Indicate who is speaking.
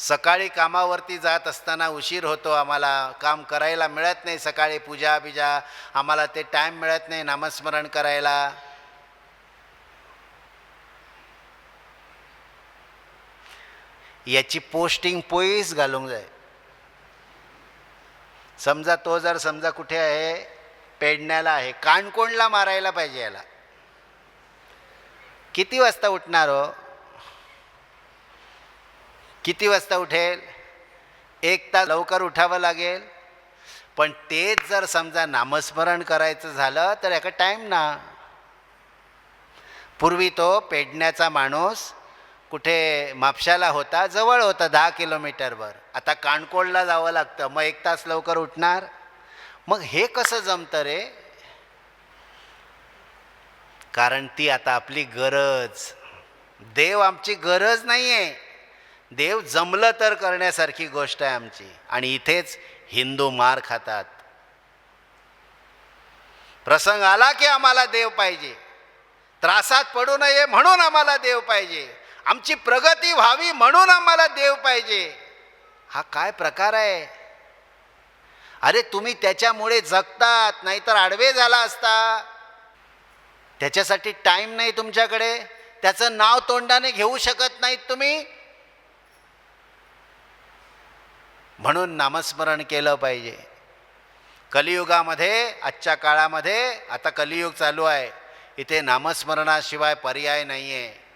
Speaker 1: सकाळी कामावरती जात असताना उशीर होतो आम्हाला. काम करायला मिळत नाही सकाळी पूजा बिजा. आम्हाला ते टाईम मिळत नाही नामस्मरण करायला. याची पोस्टिंग पोईस घालूंक जाय. समजा तो जर समजा कुठे आहे पेडण्याला आहे काणकोणला मारायला पाहिजे याला. किती वाजता उठणार हो? किती वाजता उठेल? एक तास लवकर उठावं लागेल? पण तेच जर समजा नामस्मरण करायचं झालं तर याका टाईम ना. पूर्वी तो पेडण्याचा माणूस कुठे म्हापशाला होता जवळ होता दहा किलोमीटरवर. आता काणकोळला जावं लागतं. मग एक तास लवकर उठणार. मग हे कसं जमतं रे? कारण ती आता आपली गरज. देव आमची गरज नाही आहे देव जमलं तर करण्यासारखी गोष्ट आहे आमची. आणि इथेच हिंदू मार खातात. प्रसंग आला की आम्हाला देव पाहिजे. त्रासात पडू नये म्हणून आम्हाला देव पाहिजे. आमची प्रगती व्हावी म्हणून आम्हाला देव पाहिजे. हा काय प्रकार आहे? अरे तुम्ही त्याच्यामुळे जगतात नाहीतर आडवे झाला असता. त्याच्यासाठी टाईम नाही तुमच्याकडे. त्याचं नाव तोंडाने घेऊ शकत नाहीत तुम्ही. म्हणून नामस्मरण केलं पाहिजे. कलियुगामध्ये आजच्या काळामध्ये आता कलियुग चालू आहे. इथे नामस्मरणाशिवाय पर्याय नाही आहे